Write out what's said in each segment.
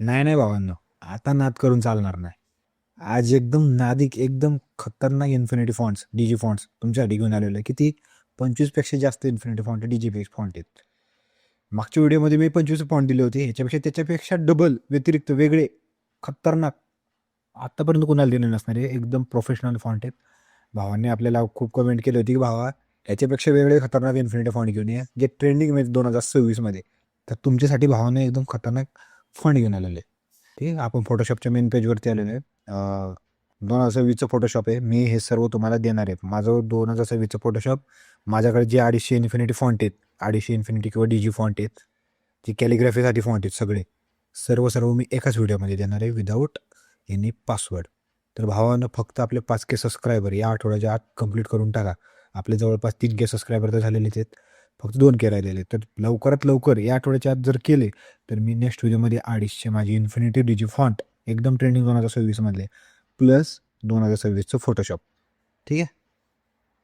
नाही नाही भावांनो. आता नाद करून चालणार नाही. आज एकदम नादिक एकदम खतरनाक इन्फिनिटी फॉन्ट्स डीजी फॉन्ट्स तुमच्यासाठी घेऊन आलेलो आहे. किती? पंचवीसपेक्षा जास्त इन्फिनिटी फॉन्ट डी पेक्स फॉन्ट आहेत. मागच्या व्हिडिओमध्ये मी पंचवीस फॉन्ट दिले होते. ह्याच्यापेक्षा त्याच्यापेक्षा डबल व्यतिरिक्त वेगळे खतरनाक. आत्तापर्यंत कोणाला दिले नसणारे एकदम प्रोफेशनल फॉन्ट आहेत. भावांनी आपल्याला खूप कमेंट केली होती की भावा याच्यापेक्षा वेगळे खतरनाक इन्फिनिटी फॉन्ट घेऊन या. जे ट्रेंडिंगमध्ये दोन हजार सव्वीसमध्ये. तर तुमच्यासाठी भावाने एकदम खतरनाक फंड घेऊन आलेले. ठीक आहे आपण फोटोशॉपच्या मेन पेजवरती आलेलो आहे दोन हजार वीसचं फोटोशॉप आहे. मी हे सर्व तुम्हाला देणार आहे. माझं दोन हजार सव्वीसचं फोटोशॉप माझ्याकडे जे अडीचशे इन्फिनिटी फॉन्ट आहेत अडीचशे इन्फिनिटी किंवा डी जी फॉन्ट आहेत जे कॅलिग्राफीसाठी फॉन्ट आहेत सगळे सर्व सर्व मी एकाच व्हिडिओमध्ये देणार आहे विदाऊट एनी पासवर्ड तर भावानं फक्त आपले पाच के सबस्क्रायबर या आठवड्याच्या आत कंप्लीट करून टाका. आपले जवळपास तीन के सबस्क्रायबर तर झालेलेच आहेत. फक्त दोन के राहिलेले तर लवकरात लवकर या आठवड्याच्या आत जर केले तर मी नेक्स्ट व्हिडिओमध्ये अडीचशे माझी इन्फिनिटी डी जी फॉन्ट एकदम ट्रेंडिंग दोन हजार सव्वीसमधले प्लस दोन हजार सव्वीसचं फोटोशॉप ठीक आहे?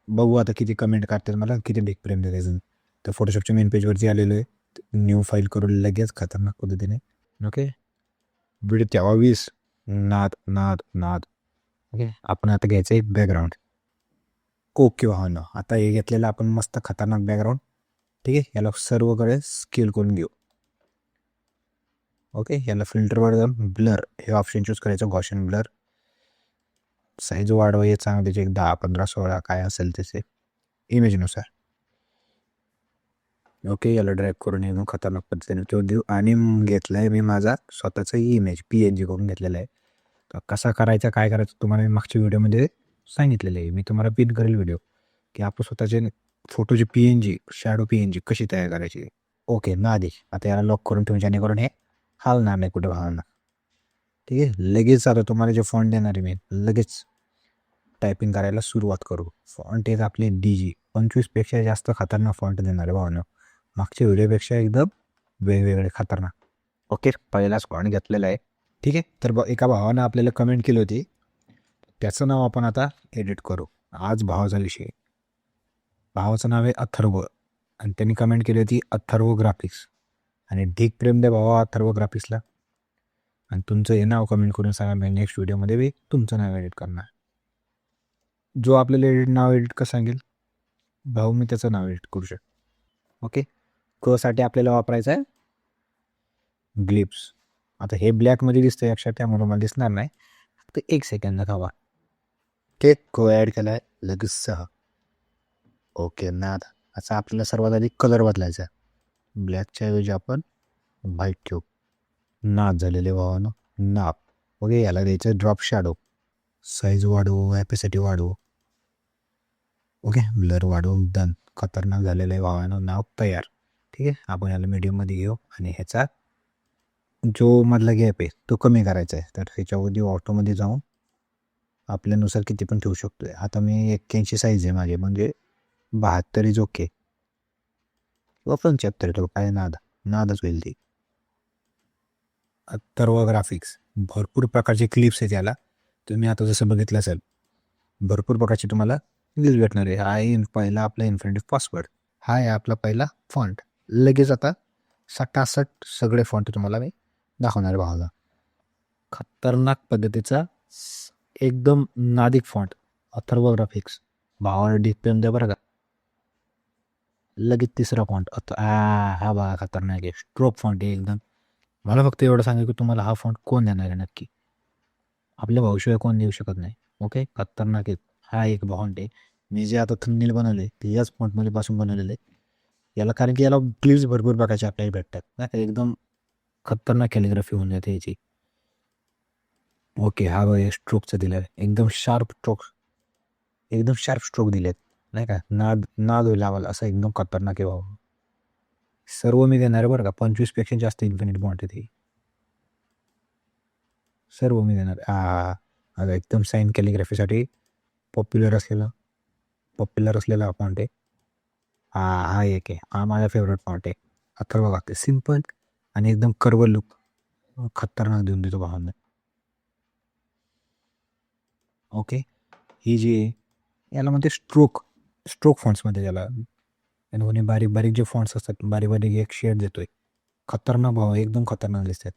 बघू आता किती कमेंट काढतात मला किती डेक प्रेम देते तर फोटोशॉपच्या मेन पेजवरती आलेलो आहे. न्यू फाईल करून लगेच खतरनाक पद्धतीने. ओके व्हिडिओ तेव्हा वीस. नाद नाद नाद. ओके आपण आता घ्यायचं आहे बॅकग्राऊंड ओके ना आता हे घेतलेलं आपण मस्त खतरनाक बॅकग्राऊंड ठीक आहे? याला सर्वकडे स्केल करून घेऊ. ओके याला फिल्टरवर जाऊन ब्लर हे ऑप्शन चूज करायचं गॉशन ब्लर साईज वाढवाय चांगलं एक दहा पंधरा सोळा काय असेल त्याचे इमेजनुसार ओके याला ड्रॅग करून येऊन खतरनाक पद्धतीने तो देऊ. आणि घेतला आहे मी माझा स्वतःचा इमेज पी एन जी करून घेतलेला आहे. तर कसा करायचा काय करायचं तुम्हाला मी मागच्या व्हिडिओमध्ये सांगितलेलं आहे. मी तुम्हाला पिन करेल व्हिडिओ की आपण स्वतःचे फोटोची P N G shadow P N G कशी तयार करायची? ओके ना आधी. आता याला लॉक करून ठेवून जेणेकरून हे हालणार नाही कुठे हालणार. ठीक आहे? लगेच आता तुम्हाला जे फॉन्ट देणार आहे मी लगेच टायपिंग करायला सुरुवात करू. फॉन्ट आहेत आपले डी जी पंचवीसपेक्षा जास्त खतरनाक फॉन्ट देणार आहे भावना मागच्या व्हिडिओपेक्षा एकदम वेगवेगळे खतरनाक. ओके पहिलाच फॉन्ट घेतलेला आहे. ठीक आहे? तर ब एका भावानं आपल्याला कमेंट केली होती. त्याचं नाव आपण आता एडिट करू. आज भावाचा विषय भावाचं नाव आहे अथर्व. आणि त्यांनी कमेंट केली होती अथर्व ग्राफिक्स आणि ढीक प्रेम द्या भावा अथर्व ग्राफिक्सला आणि तुमचं हे नाव कमेंट करून सांगा मी नेक्स्ट व्हिडिओमध्ये मी तुमचं नाव एडिट करणार. जो आपल्याला एडिट नाव एडिट कसं सांगेल भाऊ मी त्याचं नाव एडिट करू शकतो ओके कसाठी आपल्याला वापरायचं आहे ग्लिप्स आता हे ब्लॅकमध्ये दिसतंय अक्षर त्यामुळे मला दिसणार नाही. फक्त एक सेकंद हवा केक को ॲड केला आहे लगेच सहा. ओके ना आता असा आपल्याला सर्वात आधी कलर बदलायचा आहे. ब्लॅकच्या ऐवजी आपण व्हाईट ठेवू. नाद झालेले भावानं नाप. ओके याला द्यायचं ड्रॉप शॅडो. साईज वाढवू ॲपेसिटी वाढवू. ओके ब्लर वाढवू डन. खतरनाक झालेलं आहे भावानं नाव तयार. ठीक आहे आपण याला मीडियममध्ये घेऊ आणि ह्याचा जो मधला गॅप आहे तो कमी करायचा आहे. तर ह्याच्यावरती ऑटोमध्ये जाऊन आपल्यानुसार किती पण ठेवू शकतो आता मी एक्क्याऐंशी साईज आहे माझे म्हणजे बहात्तर इज ओके किंवा पंच्याहत्तर तो काय नाद नादच होईल ती. अथर्व ग्राफिक्स भरपूर प्रकारचे क्लिप्स आहेत याला. तुम्ही आता जसं बघितलं असेल भरपूर प्रकारचे तुम्हाला क्लिप्स भेटणार आहे. हा आहे इन- पहिला आपला इन्फिनिटी पासवर्ड हा आहे आपला पहिला फॉन्ट लगेच आता सटासट सगळे फॉन्ट तुम्हाला मी दाखवणार आहे भावाला. खतरनाक पद्धतीचा एकदम नादिक फॉन्ट अथर्व ग्राफिक्स भावाला डिपेंड द्या बरं का. लगेच तिसरा फॉन्ट अथ आ हा बघा खतरनाक आहे. स्ट्रोक फॉन्ट आहे एकदम. मला फक्त एवढं सांगा की तुम्हाला हा फॉन्ट कोण देणार आहे नक्की? आपल्या भाऊशिवाय कोण देऊ शकत नाही. ओके खतरनाक आहे. हा एक फॉन्ट आहे. मी जे आता थंबनेल बनवले ते याच फॉन्टमध्ये पासून बनवलेले आहे. याला कारण की याला क्लिप्स भरपूर प्रकारचे आपल्याला भेटतात. नाही एकदम खतरनाक कॅलिग्राफी होऊन जाते याची. ओके हा बघा स्ट्रोकचं दिलं आहे एकदम शार्प स्ट्रोक एकदम शार्प स्ट्रोक दिले आहेत नाही का नाद नाद होईल आम्हाला असं एकदम खतरनाक आहे भाऊ. सर्व मी देणार आहे बरं का पंचवीसपेक्षा जास्त इन्फिनिट बॉन्ट आहे ती सर्व मी देणार आता एकदम साईन कॅलिग्राफीसाठी पॉप्युलर असलेला पॉप्युलर असलेला फॉन्ट आहे. हा हा एक आहे. हा माझा फेवरेट फॉन्ट आहे. अथर्व वागते सिंपल आणि एकदम कर्व लुक खतरनाक देऊन देतो भावांना. ओके ही जी आहे याला म्हणते स्ट्रोक स्ट्रोक फॉन्ट्समध्ये ज्याला आणि कोणी बारीक बारीक जे फॉन्ट्स असतात बारीक बारीक एक शेड देतोय. खतरनाक भाव एकदम खतरनाक दिसतात.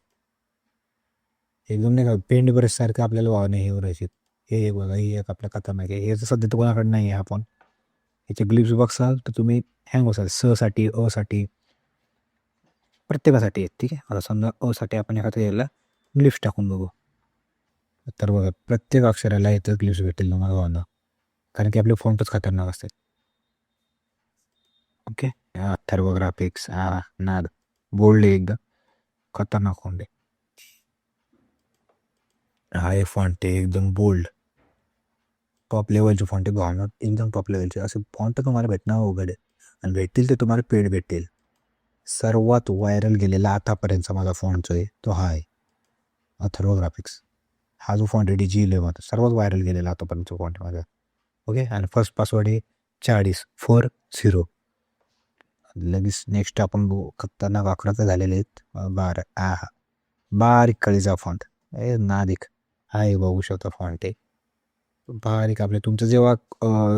एकदम नाही का पेंड ब्रश सारखं आपल्याला वाहने हे करायचे हे एक बघा हे एक आपल्या खतरनाक आहे हे तर सध्या तर कोणाकडे नाही आहे हा फोन ह्याचे ग्लिप्स बघसाल तर तुम्ही हँग होसाल. स साठी अ साठी प्रत्येकासाठी आहेत ठीक आहे? आता समजा अ साठी आपण एखाद्या याला ग्लिप्स टाकून बघू. तर बघा प्रत्येक अक्षराला इथं ग्लिप्स भेटेल तुम्हाला भावना. कारण की आपले फॉन्टच खतरनाक असतात. ओके थर्व ग्राफिक्स हा नाद बोल्ड आहे एकदम खतरनाक फोन हाय फॉन्ट आहे एकदम बोल्ड टॉप लेवलचे फॉन्ट आहे भावना एकदम टॉप लेवलचे असे फॉन्ट तर तुम्हाला भेटणं अवघड आहे आणि भेटतील ते तुम्हाला पेड भेटेल सर्वात व्हायरल गेलेला आतापर्यंतचा माझा फॉन्ट जो आहे तो हा आहे अथर्व ग्राफिक्स हा जो फॉन्ट आहे डी जी इलेवन सर्वात व्हायरल गेलेला आतापर्यंतचा फॉन्ट आहे माझा ओके आणि फर्स्ट पासवर्ड आहे चाळीस फोर झिरो लगेच नेक्स्ट आपण बघू. खतरनाक अकरा तर झालेले आहेत. बार आ हा. बारीक कळीचा फॉन्ट ए नादिक. हा हे बघू शकता फॉन्ट आहे बारीक आपले. तुमचं जेव्हा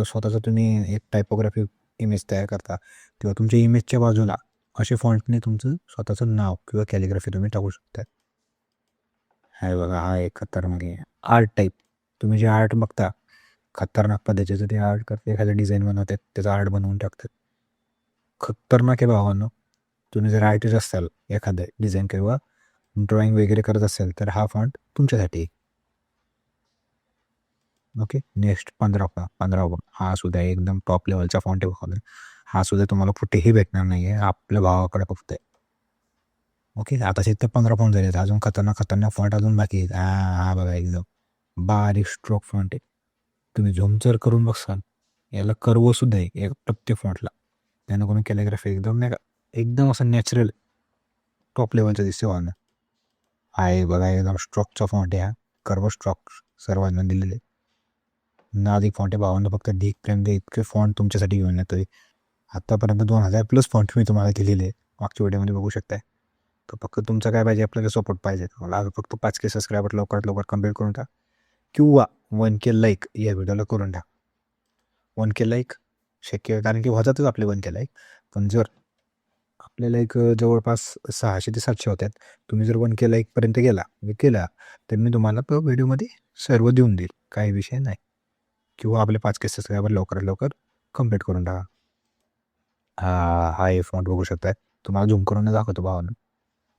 स्वतःचं तुम्ही एक टायपोग्राफी इमेज तयार करता तेव्हा तुमच्या इमेजच्या बाजूला असे फॉन्टने तुमचं स्वतःचं नाव किंवा कॅलिग्राफी तुम्ही टाकू शकता. हाय बघा हा एक खतरनाक आहे. आर्ट टाईप तुम्ही जे आर्ट बघता खतरनाक पद्धतीचं ते आर्ट करते. एखादं डिझाईन बनवतात त्याचं आर्ट बनवून टाकतात. खतरनाक आहे भावांनो. तुम्ही जर आर्टिस्ट असाल एखादं डिझाईन किंवा ड्रॉइंग वगैरे करत असेल तर हा फॉन्ट तुमच्यासाठी ओके नेक्स्ट पंधरा पा पंधरा बघ हा सुद्धा एकदम टॉप लेवलचा फॉन्ट आहे हा सुद्धा तुम्हाला कुठेही भेटणार नाही आहे आपल्या भावाकडे फक्त आहे. ओके आता तर पंधरा फॉन्ट झाले आहेत अजून खतरनाक खतरनाक फॉन्ट अजून बाकी आहेत. हा हा बघा एकदम बारीक स्ट्रोक फॉन्ट आहे. तुम्ही झुमचर करून बघसाल याला कर्व सुद्धा आहे. एक प्रत्येक फॉन्टला त्यानं करून कॅलिग्राफी एकदम नाही का एकदम असं नॅचरल टॉप लेवलचं दिसते वाहनं आहे बघा एकदम स्ट्रॉकचा फॉन्ट आहे हा. कर्व स्ट्रॉक सर्वांना दिलेले. नादिक फॉन्ट आहे भावांना फक्त ढीक प्रेम दे इतके फॉन्ट तुमच्यासाठी घेऊन येतोय आत्तापर्यंत दोन हजार प्लस फॉन्ट मी तुम्हाला दिलेले आहे. मागच्या व्हिडिओमध्ये बघू शकताय. तर फक्त तुमचं काय पाहिजे आपल्याला सपोर्ट पाहिजे. मला फक्त पाच के सबस्क्रायबर लवकरात लवकर कंप्लीट करून टाक. किंवा वन के लाईक या व्हिडिओला करून टाक. वन के लाईक शक्य आहे, कारण की वजातच आपले वन के लाईक पण जर आपल्याला एक जवळपास सहाशे ते सातशे होत्यात. तुम्ही जर वन केला एकपर्यंत गेला म्हणजे केला तर मी तुम्हाला तो व्हिडिओमध्ये सर्व देऊन देईल. काही विषय नाही. किंवा आपले पाच केसेस सबस्क्रायबर लवकरात लवकर कंप्लीट करून टाका. हा हा हे फॉन्ट बघू शकताय. तुम्हाला झूम करून दाखवतो भावानं.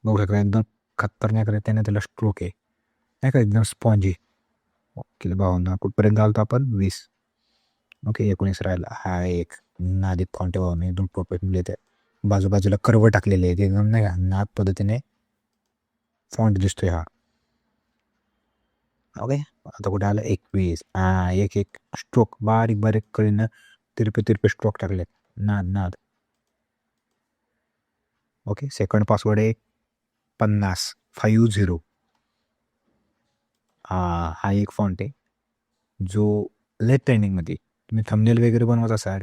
बघू शकता एकदम खतरनाक त्याने त्याला स्ट्रोक आहे. नाही का एकदम स्पॉन्जी केलं भावना कुठपर्यंत आलतो आपण? वीस. ओके एकोणीस राहिला हा एक नादिक फॉन्ट ठेवा मी एकदम परफेक्ट मिळते बाजूबाजूला कर्व टाकलेले आहेत. एकदम नाही का? नाद पद्धतीने फॉन्ट दिसतोय हा. ओके आता कुठे आलं? एकवीस. हा एक एक. स्ट्रोक बारीक बारीक कळीनं तिरपे तिरपे स्ट्रोक टाकलेत. नाद नाद. ओके सेकंड पासवर्ड आहे पन्नास. फाईव्ह झिरो हा हा एक फॉन्ट आहे. जो लेट ट्रेनिंगमध्ये तुम्ही थंबनेल वगैरे बनवत असाल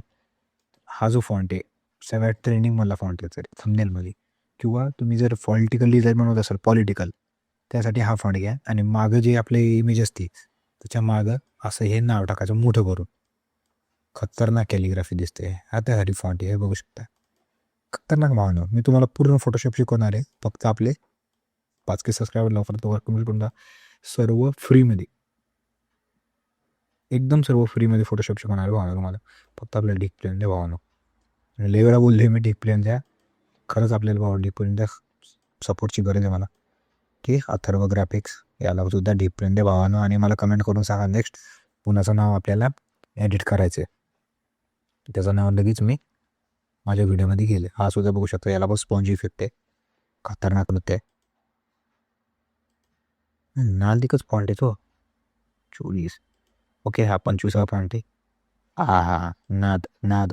हा जो फॉन्ट आहे सगळ्यात ट्रेंडिंगमधला फॉन्ट आहे थंबनेलमध्ये किंवा तुम्ही जर पॉलिटिकल डिझाईन बनवत असाल पॉलिटिकल त्यासाठी हा फॉन्ट घ्या. आणि मागं जे आपले इमेज असते त्याच्या मागं असं हे नाव टाकायचं मोठं करून. खतरनाक कॅलिग्राफी दिसते हा त्यासाठी फॉन्ट आहे हे बघू शकता. खतरनाक भावना. मी तुम्हाला पूर्ण फोटोशॉप शिकवणार आहे. फक्त आपले पाच के सबस्क्रायबर लवकर कंप्लीट करून सर्व फ्रीमध्ये एकदम सर्व फ्रीमध्ये फोटोशॉप शिकवणार आहे भावना तुम्हाला. फक्त आपल्याला डीप प्लेन द्या भावना. आणि वेळा बोलले मी डीप प्लेन द्या. खरंच आपल्याला भावा डीप प्लेन द्या. सपोर्टची गरज आहे मला. ठीक आहे? अथर्व ग्राफिक्स याला सुद्धा डीप प्लेन द्या भावानं. आणि मला कमेंट करून सांगा नेक्स्ट कुणाचं नाव आपल्याला एडिट करायचं आहे त्याचं नाव लगेच मी माझ्या व्हिडिओमध्ये गेले. हा सुद्धा बघू शकतो. याला पण स्पॉन्ज इफेक्ट आहे. खतरनाक नृत्य आहे. नालदिकच फॉन्ट आहे तो. चोवीस. ओके हा पंचवीसावा पॉईंट आहे. हा हा नाद नाद.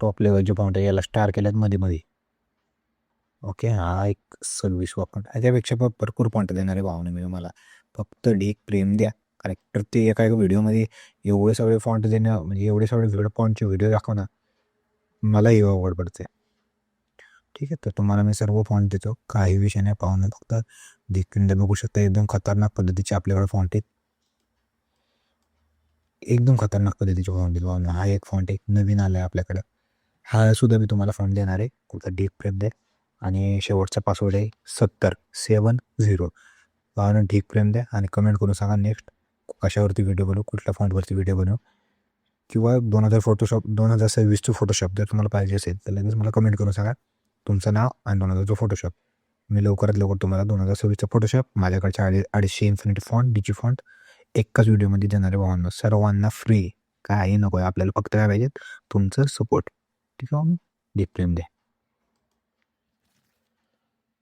टॉप लेवलचे पॉईंट आहे याला स्टार केल्यात मध्ये मध्ये. ओके हा एक सव्वीसवा पॉईंट त्यापेक्षा पण भरपूर पॉईंट देणार आहे भावने मी मला. फक्त ढीक प्रेम द्या. कारण प्रत्येक एका एका व्हिडिओमध्ये एवढे सगळे फॉन्ट देणं म्हणजे एवढे सगळे व्हिडिओ फॉन्टचे व्हिडिओ दाखवणं मलाही आवड पडते ठीक आहे तर तुम्हाला मी सर्व फॉन्ट देतो. काही विषय नाही पाहुणे फक्त देखील बघू शकता एकदम खतरनाक पद्धतीचे आपल्याकडे फॉन्ट आहेत. एकदम खतरनाक पद्धतीचे फॉन्ट आहेत हा एक फॉन्ट एक नवीन आला आहे आपल्याकडं. हा सुद्धा मी तुम्हाला फॉन्ट देणार आहे. कुठं डीप प्रेम द्या. आणि शेवटचा पासवर्ड आहे सत्तर सेवन झिरो कारण ठीक प्रेम द्या आणि कमेंट करून सांगा नेक्स्ट कशावरती व्हिडिओ बनवू कुठल्या फॉन्टवरती व्हिडिओ बनवू. किंवा दोन हजार फोटोशॉप दोन हजार सव्वीसचं फोटोशॉप जर तुम्हाला पाहिजे असेल तर लगेच मला कमेंट करून सांगा. तुमचं नाव आणि दोन हजारचं फोटोशॉप मी लवकरात लवकर तुम्हाला दोन हजार सव्वीसचा फोटोशॉप माझ्याकडच्या अडी अडीचशे इन्फिनिटी फॉन्ट डीची फॉन्ट एकाच व्हिडिओमध्ये देणार आहे भावांनो सर्वांना फ्री काही नको आहे आपल्याला फक्त काय पाहिजे? तुमचं सपोर्ट ठीक आहे डीप द्या.